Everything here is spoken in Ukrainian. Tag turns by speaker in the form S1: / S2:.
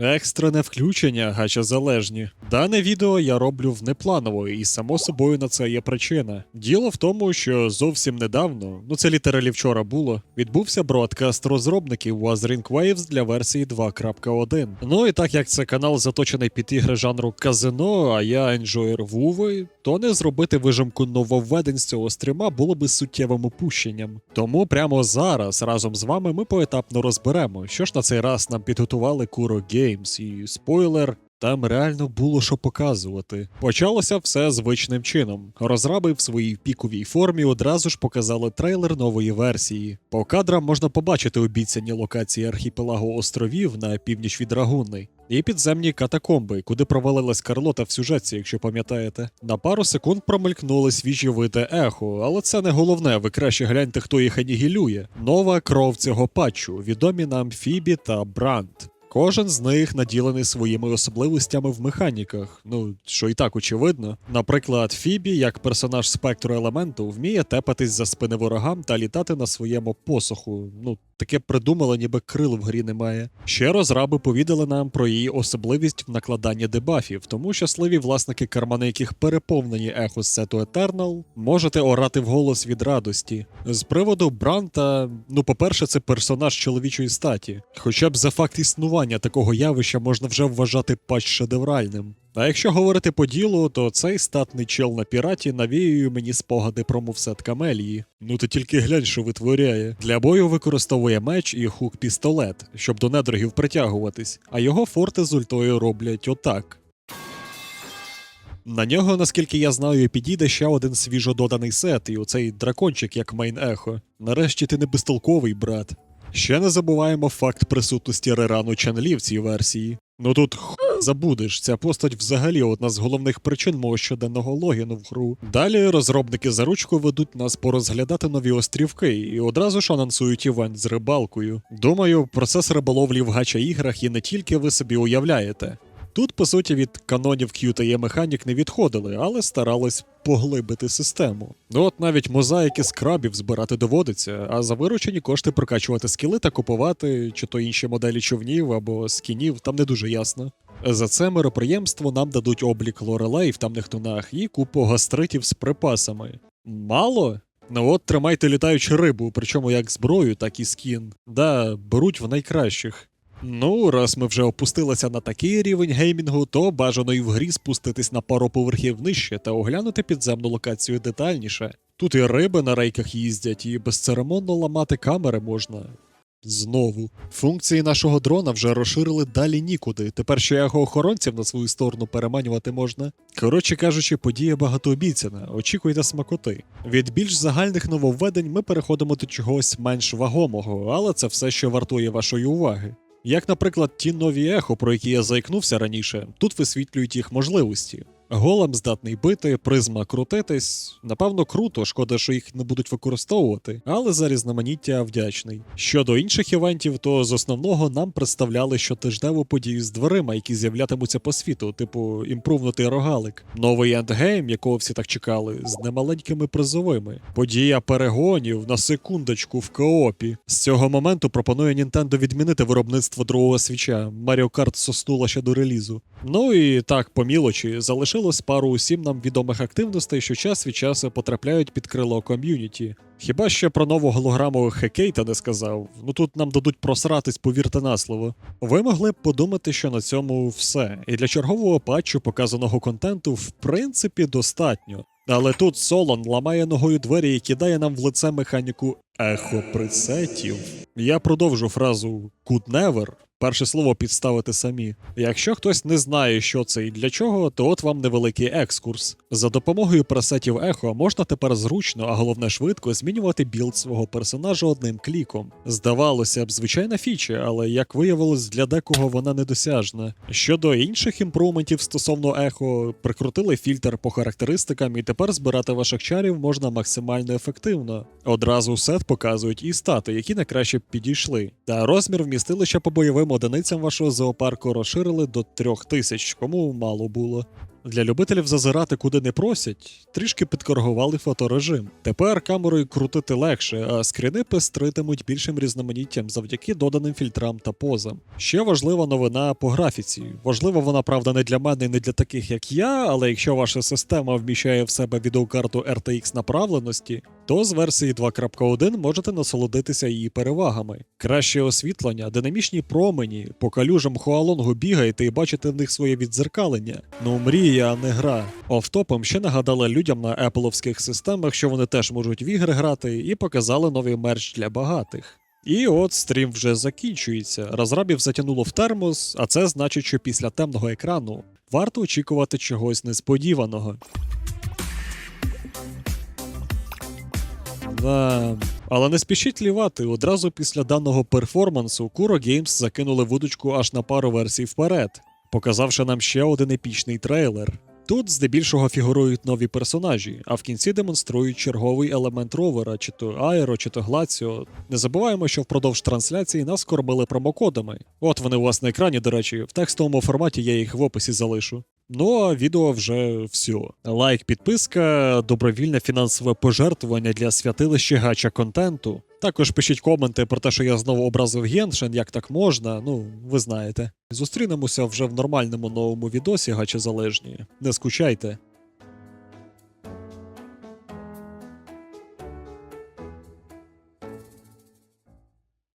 S1: Екстрене включення, гача залежні. Дане відео я роблю внепланово, і само собою на це є причина. Діло в тому, що зовсім недавно, ну це літералі вчора було, відбувся бродкаст розробників Wuthering Waves для версії 2.1. Ну і так як це канал заточений під ігри жанру казино, а я енджоєр Вуви, то не зробити вижимку нововведень з цього стріма було би суттєвим упущенням. Тому прямо зараз разом з вами ми поетапно розберемо, що ж на цей раз нам підготували Kuro Games, і спойлер. Там реально було що показувати. Почалося все звичним чином. Розраби в своїй піковій формі одразу ж показали трейлер нової версії. По кадрам можна побачити обіцяні локації архіпелагу островів на північ від Рагунни. І підземні катакомби, куди провалилась Карлота в сюжеті, якщо пам'ятаєте. На пару секунд промелькнули свіжі види ехо, але це не головне. Ви краще гляньте, хто їх анігілює. Нова кров цього патчу, відомі нам Фібі та Бранд. Кожен з них наділений своїми особливостями в механіках, ну що і так очевидно. Наприклад, Фібі, як персонаж спектру елементу, вміє тепатись за спини ворогам та літати на своєму посоху. Ну, таке придумали, ніби крил в грі немає. Ще розраби повідали нам про її особливість в накладанні дебафів, тому щасливі власники кармани, яких переповнені ехо сету Eternal, можете орати вголос від радості. З приводу Бранта, ну, по-перше, це персонаж чоловічої статі. Хоча б за факт існування такого явища можна вже вважати патч шедевральним. А якщо говорити по ділу, то цей статний чел на піраті навіює мені спогади про мувсет Камелії. Ну ти тільки глянь, що витворяє. Для бою використовує меч і хук-пістолет, щоб до недорогів притягуватись, а його форти з ультою роблять отак. На нього, наскільки я знаю, підійде ще один свіжо доданий сет, і оцей дракончик як мейн ехо. Нарешті ти не безтолковий, брат. Ще не забуваємо факт присутності Рерану Чанлі в цій версії. Ну тут. Забудеш, ця постать взагалі одна з головних причин мого щоденного логіну в гру. Далі розробники за ручку ведуть нас порозглядати нові острівки і одразу ж анонсують івент з рибалкою. Думаю, процес риболовлі в гача іграх і не тільки ви собі уявляєте. Тут, по суті, від канонів Q та є механік не відходили, але старались поглибити систему. Ну от навіть мозаїки з крабів збирати доводиться, а за виручені кошти прокачувати скіли та купувати чи то інші моделі човнів або скінів, там не дуже ясно. За це мироприємство нам дадуть облік лорелей в тамних тонах і купу гастритів з припасами. Мало? Ну от тримайте літаючу рибу, причому як зброю, так і скін. Да, беруть в найкращих. Ну, раз ми вже опустилися на такий рівень геймінгу, то бажано і в грі спуститись на пару поверхів нижче та оглянути підземну локацію детальніше. Тут і риби на рейках їздять, і безцеремонно ламати камери можна. Знову. Функції нашого дрона вже розширили далі нікуди. Тепер ще його охоронців на свою сторону переманювати можна. Коротше кажучи, подія багатообіцяна. Очікуйте смакоти. Від більш загальних нововведень ми переходимо до чогось менш вагомого, але це все ще вартує вашої уваги. Як, наприклад, ті нові ехо, про які я заікнувся раніше, тут висвітлюють їх можливості. Голем здатний бити, призма крутитись. Напевно, круто, шкода, що їх не будуть використовувати, але за різноманіття вдячний. Щодо інших івентів, то з основного нам представляли щотижневу подію з дверима, які з'являтимуться по світу, типу імпрувнутий рогалик, новий ендгейм, якого всі так чекали, з немаленькими призовими, подія перегонів на секундочку в коопі. З цього моменту пропонує Nintendo відмінити виробництво другого свіча. Mario Kart соснула ще до релізу. Ну і так, по мілочі, залишилось пару усім нам відомих активностей, що час від часу потрапляють під крило ком'юніті. Хіба ще про нову голограму Хекейта не сказав? Ну тут нам дадуть просратись, повірте на слово. Ви могли б подумати, що на цьому все. І для чергового патчу показаного контенту в принципі достатньо. Але тут Солон ламає ногою двері і кидає нам в лице механіку ехо пресетів. Я продовжу фразу «could never», Перше слово підставити самі. Якщо хтось не знає, що це і для чого, то от вам невеликий екскурс. За допомогою пресетів ехо можна тепер зручно, а головне швидко, змінювати білд свого персонажа одним кліком. Здавалося б, звичайна фіча, але як виявилось, для декого вона недосяжна. Щодо інших імпрументів стосовно ехо, прикрутили фільтр по характеристикам, і тепер збирати ваших чарів можна максимально ефективно. Одразу сет показують і стати, які найкраще підійшли. Та розмір вмістилища по бойовим одиницям вашого зоопарку розширили до трьох тисяч, кому мало було. Для любителів зазирати куди не просять, трішки підкоригували фоторежим. Тепер камерою крутити легше, а скріни пестритимуть більшим різноманіттям завдяки доданим фільтрам та позам. Ще важлива новина по графіці. Важлива вона, правда, не для мене і не для таких, як я, але якщо ваша система вміщає в себе відеокарту RTX направленості, то з версії 2.1 можете насолодитися її перевагами. Краще освітлення, динамічні промені, по калюжам Хуалонгу бігаєте і бачите в них своє віддзеркалення. Ну, мрія, а не гра. Офтопом ще нагадали людям на епловських системах, що вони теж можуть в ігри грати, і показали новий мерч для багатих. І от стрім вже закінчується. Розрабів затягнуло в термос, а це значить, що після темного екрану варто очікувати чогось несподіваного. Да. Але не спішіть лівати. Одразу після даного перформансу Kuro Games закинули вудочку аж на пару версій вперед, показавши нам ще один епічний трейлер. Тут здебільшого фігурують нові персонажі, а в кінці демонструють черговий елемент ровера, чи то Аеро, чи то Глаціо. Не забуваємо, що впродовж трансляції нас кормили промокодами. От вони у вас на екрані, до речі, в текстовому форматі я їх в описі залишу. Ну а відео вже все. Лайк, підписка, добровільне фінансове пожертвування для святилища гача контенту. Також пишіть коменти про те, що я знову образив Геншин, як так можна. Ну, ви знаєте. Зустрінемося вже в нормальному новому відосі гаче залежні. Не скучайте.